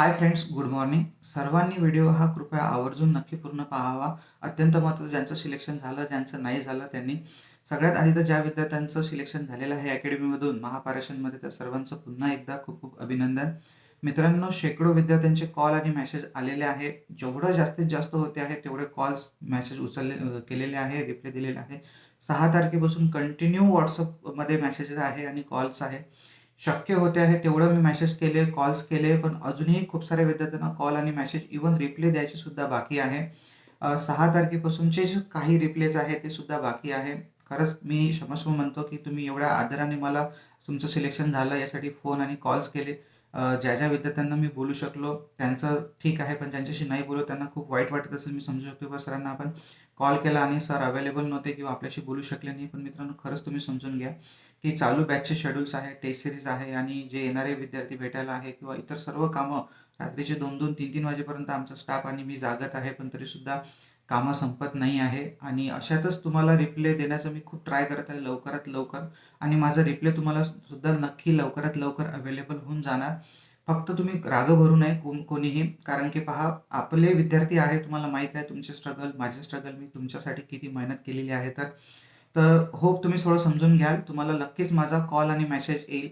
हाय friends good morning सर्वांनी video हा कृपया आवर्जून नक्की पूर्ण पाहावा. अत्यंत महत्त्वाचं ज्यांचं सिलेक्शन झालं ज्यांचं नाही झालं त्यांनी. सगळ्यात आधी तर ज्या विद्यार्थ्यांचं सिलेक्शन झालेलं आहे अकॅडमीमधून महापारेषणमध्ये त्या सर्वांचं पुन्हा एकदा खूप खूप अभिनंदन. मित्रांनो शेकडो विद्यार्थ्यांचे कॉल आणि मेसेज आलेले आहे. जेवढं जास्तीत जास्त होते आहे तेवढे कॉल्स मेसेज उचलले केलेले आहे रिप्लाय दिलेले आहे. सहा तारखेपासून कंटिन्यू व्हॉट्सअपमध्ये मेसेजेस आहे आणि कॉल्स आहे. शक्य होते आहे तेवढं मी मेसेज केले कॉल्स केले पण अजूनही खूप साऱ्या विद्यार्थ्यांना कॉल आणि मेसेज इवन रिप्ले द्यायचे सुद्धा बाकी आहे. सहा तारखेपासूनचे जे काही रिप्लेज आहे ते सुद्धा बाकी आहे. खरंच मी क्षमस्व म्हणतो की तुम्ही एवढ्या आदराने मला तुमचं सिलेक्शन झालं यासाठी फोन आणि कॉल्स केले. ज्या ज्या विद्यार्थ्यांना मी बोलू शकलो त्यांचं ठीक आहे पण ज्यांच्याशी नाही बोलू त्यांना खूप वाईट वाटत असेल मी समजू शकतो. किंवा सरांना आपण कॉल केला आणि सर अवेलेबल नव्हते किंवा आपल्याशी बोलू शकले नाही पण मित्रांनो खरंच तुम्ही समजून घ्या की चालू बॅचचे शेड्यूल्स आहे टेस्ट सिरीज आहे आणि जे येणारे विद्यार्थी भेटायला आहे किंवा इतर सर्व कामं रात्रीचे दोन दोन तीन तीन वाजेपर्यंत आमचा स्टाफ आणि मी जागत आहे पण तरीसुद्धा कामं संपत नाही आहे आणि अशातच तुम्हाला रिप्ले देण्याचं मी खूप ट्राय करत आहे लवकरात लवकर आणि माझा रिप्ले तुम्हाला सुद्धा नक्की लवकरात लवकर अवेलेबल होऊन जाणार. फक्त तुम्ही राग भरू नये कोण कोणीही कारण की पहा आपले विद्यार्थी आहे तुम्हाला माहीत आहे तुमचे स्ट्रगल माझे स्ट्रगल मी तुमच्यासाठी किती मेहनत केलेली आहे तर. तर होप तुम्ही थोडं समजून घ्याल तुम्हाला नक्कीच माझा कॉल आणि मेसेज येईल.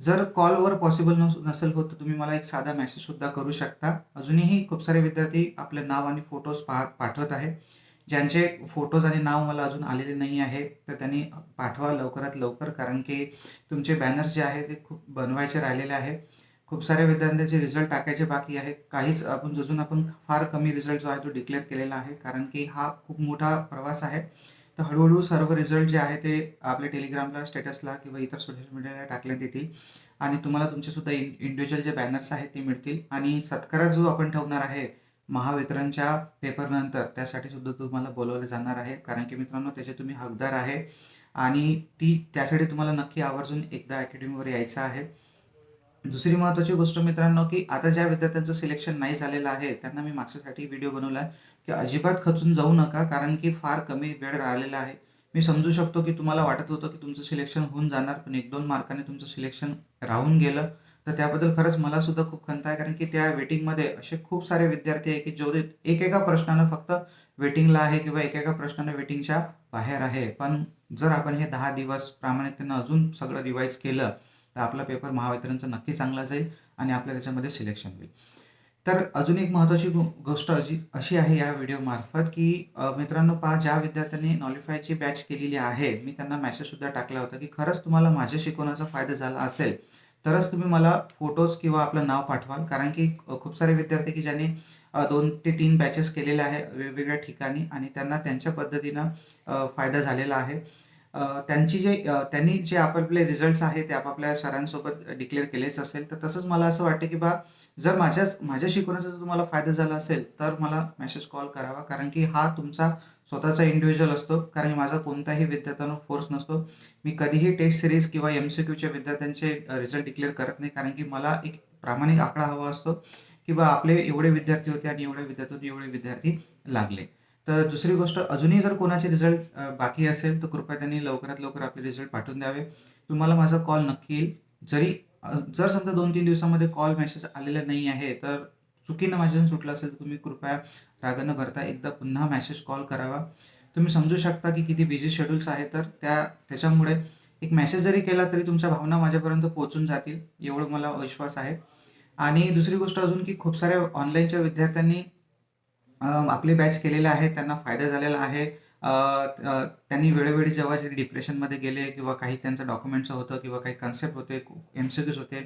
जर कॉलवर पॉसिबल नस नसेल होत तर तुम्ही मला एक साधा मेसेजसुद्धा करू शकता. अजूनही खूप सारे विद्यार्थी आपले नाव आणि फोटोज पा पाठवत आहे ज्यांचे फोटोज आणि नाव मला अजून आलेले नाही आहे तर त्यांनी पाठवा लवकरात लवकर कारण की तुमचे बॅनर्स जे आहे ते खूप बनवायचे राहिलेले आहे. खूप साऱ्या विद्यार्थ्यांचे रिझल्ट टाकायचे बाकी आहे. काहीच आपण अजून आपण फार कमी रिझल्ट जो आहे तो डिक्लेअर केलेला आहे कारण की हा खूप मोठा प्रवास आहे. तर हळूहळू सर्व रिझल्ट जे आहे ते आपल्या टेलिग्रामला स्टेटसला किंवा इतर सोशल मीडियाला टाकण्यात येतील. आणि तुम्हाला तुमचेसुद्धा इन इंडिव्हिज्युअल जे बॅनर्स आहेत ते मिळतील. आणि सत्कारा जो आपण ठेवणार आहे महावितरणच्या पेपरनंतर त्यासाठी सुद्धा तुम्हाला बोलवलं जाणार आहे. कारण की मित्रांनो त्याचे तुम्ही हकदार आहे. आणि ती त्यासाठी तुम्हाला नक्की आवर्जून एकदा अकॅडमीवर यायचं आहे. दुसरी महत्त्वाची गोष्ट मित्रांनो की आता ज्या विद्यार्थ्यांचं सिलेक्शन नाही झालेलं आहे त्यांना मी मागच्यासाठी व्हिडिओ बनवला आहे की अजिबात खचून जाऊ नका कारण की फार कमी वेळ राहिलेला आहे. मी समजू शकतो की तुम्हाला वाटत होतं की तुमचं सिलेक्शन होऊन जाणार पण एक दोन मार्काने तुमचं सिलेक्शन राहून गेलं. तर त्याबद्दल खरंच मला सुद्धा खूप खंत आहे कारण की त्या वेटिंगमध्ये असे खूप सारे विद्यार्थी आहे की जेवढे एकेका प्रश्नानं फक्त वेटिंगला आहे किंवा एकेका प्रश्नानं वेटिंगच्या बाहेर आहे. पण जर आपण हे दहा दिवस प्रामाणिकतेनं अजून सगळं रिवाईज केलं तर आपला पेपर महावितरणचा नक्की चांगला जाईल आणि आपल्या त्याच्यामध्ये सिलेक्शन होईल. तर अजून एक महत्त्वाची गो गोष्ट अशी अशी आहे या व्हिडिओमार्फत की मित्रांनो पहा ज्या विद्यार्थ्यांनी नॉलिफायची बॅच केलेली आहे मी त्यांना मेसेजसुद्धा टाकला होता की खरंच तुम्हाला माझ्या शिकवण्याचा फायदा झाला असेल तरच तुम्ही मला फोटोज किंवा आपलं नाव पाठवाल. कारण की खूप सारे विद्यार्थी की ज्यांनी दोन ते तीन बॅचेस केलेल्या आहे वेगवेगळ्या ठिकाणी आणि त्यांना त्यांच्या पद्धतीनं फायदा झालेला आहे. त्यांची जे त्यांनी जे आपापले रिझल्ट्स आहे ते आपापल्या सरांसोबत डिक्लेअर केलेच असेल. तर तसंच मला असं वाटतं की बा जर माझ्याच माझ्या शिकवण्याचा जर तुम्हाला फायदा झाला असेल तर मला मेसेज कॉल करावा. कारण की हा तुमचा स्वतःचा इंडिव्हिज्युअल असतो. कारण माझा कोणताही विद्यार्थ्यांना फोर्स नसतो. मी कधीही टेस्ट सिरीज किंवा एम सी क्यूच्या विद्यार्थ्यांचे रिझल्ट डिक्लेअर करत नाही. कारण की मला एक प्रामाणिक आकडा हवा असतो की बा आपले एवढे विद्यार्थी होते आणि एवढ्या विद्यार्थ्यांनी एवढे विद्यार्थी लागले. तर दुसरी गोष्ट अजूनही जर कोणाचे रिझल्ट बाकी असेल तर कृपया त्यांनी लवकरात लवकर आपले रिझल्ट पाठवून द्यावे. तुम्हाला माझा कॉल नक्की येईल. जरी जर समजा दोन तीन दिवसामध्ये कॉल मेसेज आलेला नाही आहे तर चुकीनं माझ्याकडून सुटला असेल तर तुम्ही कृपया राग न भरता. एकदा पुन्हा मेसेज कॉल करावा. तुम्ही समजू शकता की किती बिझी शेड्यूल्स आहे तर त्या त्याच्यामुळे एक मेसेज जरी केला तरी तुमच्या भावना माझ्यापर्यंत पोहोचून जातील एवढं मला विश्वास आहे. आणि दुसरी गोष्ट अजून की खूप साऱ्या ऑनलाईनच्या विद्यार्थ्यांनी आपली बॅच केलेले आहे त्यांना फायदा झालेला आहे. त्यांनी वेळोवेळी जेव्हा जे डिप्रेशनमध्ये गेले किंवा काही त्यांचं डॉक्युमेंट्स होतं किंवा काही कन्सेप्ट होते एम सी क्यूज होते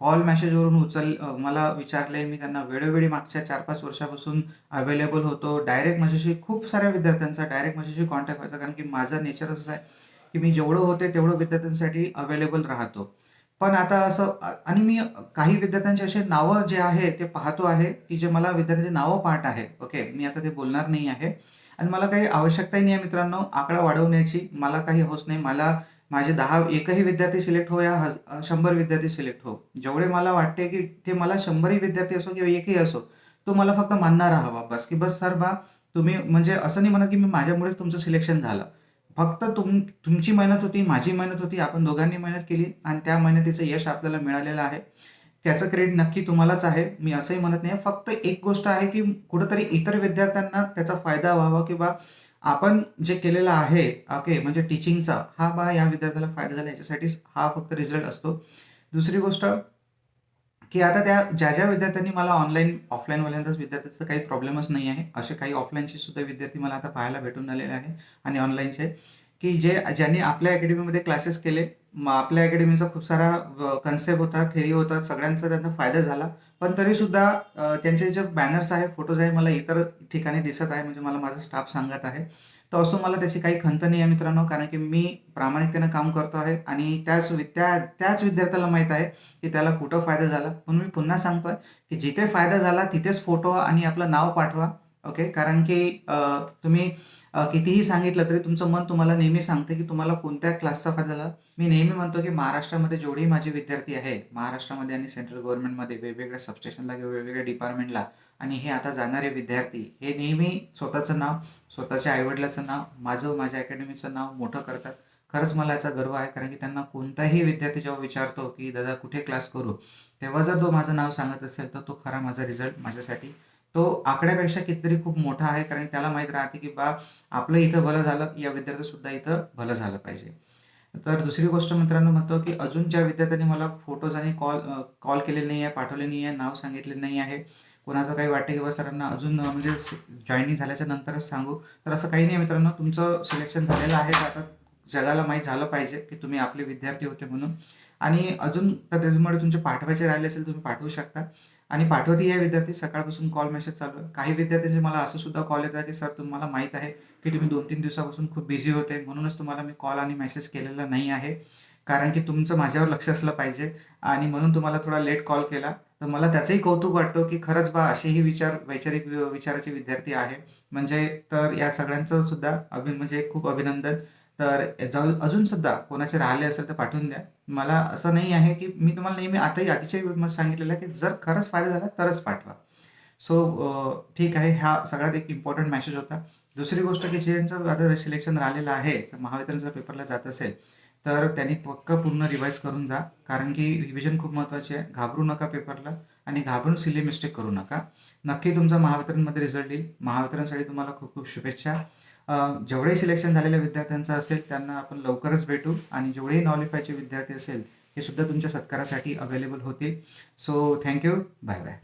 कॉल मेसेजवरून उचल मला विचारले मी त्यांना वेळोवेळी मागच्या चार पाच वर्षापासून अवेलेबल होतो. डायरेक्ट माझ्याशी खूप साऱ्या विद्यार्थ्यांचा डायरेक्ट माझ्याशी कॉन्टॅक्ट व्हायचा कारण की माझा नेचर असं आहे की मी जेवढं होते तेवढं विद्यार्थ्यांसाठी अवेलेबल राहतो. पण आता असं आणि मी काही विद्यार्थ्यांचे असे नावं जे आहे ते पाहतो आहे की जे मला विद्यार्थ्यांचे नावं पाठ आहे. ओके मी आता ते बोलणार नाही आहे. आणि मला काही आवश्यकताही नाही आहे मित्रांनो आकडा वाढवण्याची मला काही होत नाही. मला माझे दहा एकही विद्यार्थी सिलेक्ट हो या हज शंभर विद्यार्थी सिलेक्ट हो. जेवढे मला वाटते की ते मला शंभरही विद्यार्थी असो किंवा एकही असो तो मला फक्त मानणारा हवा. बस की बस सर बा तुम्ही म्हणजे असं नाही म्हणत की मी माझ्यामुळेच तुमचं सिलेक्शन झालं. फक्त तुम तुमची मेहनत होती माझी मेहनत होती आपण दोघांनी मेहनत केली आणि त्या मेहनतीचं यश आपल्याला मिळालेलं आहे. त्याचं क्रेडिट नक्की तुम्हालाच आहे. मी असंही म्हणत नाही. फक्त एक गोष्ट आहे की कुठंतरी इतर विद्यार्थ्यांना त्याचा फायदा व्हावा किंवा आपण जे केलेलं आहे ओके म्हणजे टीचिंगचा हा बा या विद्यार्थ्याला फायदा झाला. याच्यासाठी हा फक्त रिझल्ट असतो. दुसरी गोष्ट की आता त्या ज्या ज्या विद्यार्थ्यांनी मला ऑनलाईन ऑफलाईनवाल्यांचाच विद्यार्थ्यांचा काही प्रॉब्लेमच नाही आहे असे काही ऑफलाईनचे सुद्धा विद्यार्थी मला आता पाहायला भेटून आलेले आहे आणि ऑनलाईनचे की जे ज्यांनी आपल्या अकॅडमीमध्ये क्लासेस केले मग आपल्या अकॅडमीचा खूप सारा कन्सेप्ट होता थेरी होता सगळ्यांचा त्यांना फायदा झाला. पण तरी सुद्धा त्यांचे जे बॅनर्स आहे फोटोज आहे मला इतर ठिकाणी दिसत आहे म्हणजे मला माझा स्टाफ सांगत आहे. तर असं मला त्याची काही खंत नाही आहे मित्रांनो कारण की मी प्रामाणिकतेनं काम करतो आहे आणि त्याच विद्या त्याच विद्यार्थ्याला माहीत आहे की त्याला कुठं फायदा झाला. म्हणून मी पुन्हा सांगतोय की जिथे फायदा झाला तिथेच फोटो आणि आपलं नाव पाठवा. ओके कारण की तुम्ही कितीही सांगितलं तरी तुमचं मन तुम्हाला नेहमी सांगते की तुम्हाला कोणत्या क्लासचा फायदा झाला? मी नेहमी म्हणतो की महाराष्ट्रामध्ये जेवढेही माझे विद्यार्थी आहे महाराष्ट्रामध्ये आणि सेंट्रल गव्हर्नमेंटमध्ये वेगवेगळ्या सबस्टेशनला किंवा वेगवेगळ्या डिपार्टमेंटला आणि हे आता जाणारे विद्यार्थी हे नेहमी स्वतःचं नाव स्वतःच्या आईवडिलाचं नाव माझं माझ्या अकॅडमीचं नाव मोठं करतात. खरंच मला याचा गर्व आहे कारण की त्यांना कोणताही विद्यार्थी जेव्हा विचारतो की दादा कुठे क्लास करू? तेव्हा जर तो माझं नाव सांगत असेल तर तो खरा माझा रिझल्ट माझ्यासाठी तो आकड्यापेक्षा कितीतरी खूप मोठा आहे कारण त्याला माहीत राहते की बा आपलं इथं भलं झालं या विद्यार्थ्यासुद्धा इथं भलं झालं पाहिजे. तर दुसरी गोष्ट मित्रांनो म्हणतो की अजून ज्या विद्यार्थ्यांनी मला फोटोज आणि कॉल कॉल केले नाही आहे पाठवले नाही आहे नाव सांगितले नाही आहे कोणाचं काही वाटते किंवा सरांना अजून म्हणजे जॉईनिंग झाल्याच्या नंतरच सांगू. तर असं काही नाही मित्रांनो तुमचं सिलेक्शन झालेलं आहे तर आता जगाला माहीत झालं पाहिजे की तुम्ही आपले विद्यार्थी होते म्हणून. आणि अजून तर त्याच्यामुळे तुमचे पाठवायचे राहिले असेल तुम्ही पाठवू शकता. आणि पाठवते या विद्यार्थी सकाळपासून कॉल मेसेज चालू आहे. काही विद्यार्थ्यांचे मला असं सुद्धा कॉल येतात की सर तुम्हाला माहीत आहे की तुम्ही दोन तीन दिवसापासून खूप बिझी होते. म्हणूनच तुम्हाला मी कॉल आणि मेसेज केलेला नाही आहे. कारण की तुमचं माझ्यावर लक्ष असलं पाहिजे आणि म्हणून तुम्हाला थोडा लेट कॉल केला. तर मला त्याचंही कौतुक वाटतं की खरंच बा असेही विचार वैचारिक वि- विचाराचे विद्यार्थी आहे. म्हणजे तर या सगळ्यांचं सुद्धा अभि म्हणजे खूप अभिनंदन. तर अजून सुद्धा कोणाचे राहिले असेल तर पाठवून द्या. मला असं नाही आहे की मी तुम्हाला नेहमी आताही अतिशय सांगितलेलं आहे की जर खरंच फायदा झाला तरच पाठवा. सो ठीक आहे हा सगळ्यात एक इम्पॉर्टंट मेसेज होता. दुसरी गोष्ट की ज्यांचं आता सिलेक्शन राहिलेलं आहे तर महावितरणचा पेपरला जात असेल तर त्यांनी पक्क पूर्ण रिवाईज करून जा. कारण की रिव्हिजन खूप महत्त्वाची आहे. घाबरू नका पेपरला आणि घाबरून सिली मिस्टेक करू नका. नक्की तुमचा महावितरणमध्ये रिझल्ट येईल. महावितरणसाठी तुम्हाला खूप खूप शुभेच्छा. जेवढेही सिलेक्शन झालेल्या विद्यार्थ्यांचं असेल त्यांना आपण लवकरच भेटू. आणि जेवढेही नॉलिफायचे विद्यार्थी असेल हे सुद्धा तुमच्या सत्कारासाठी अवेलेबल होतील. So thank you bye bye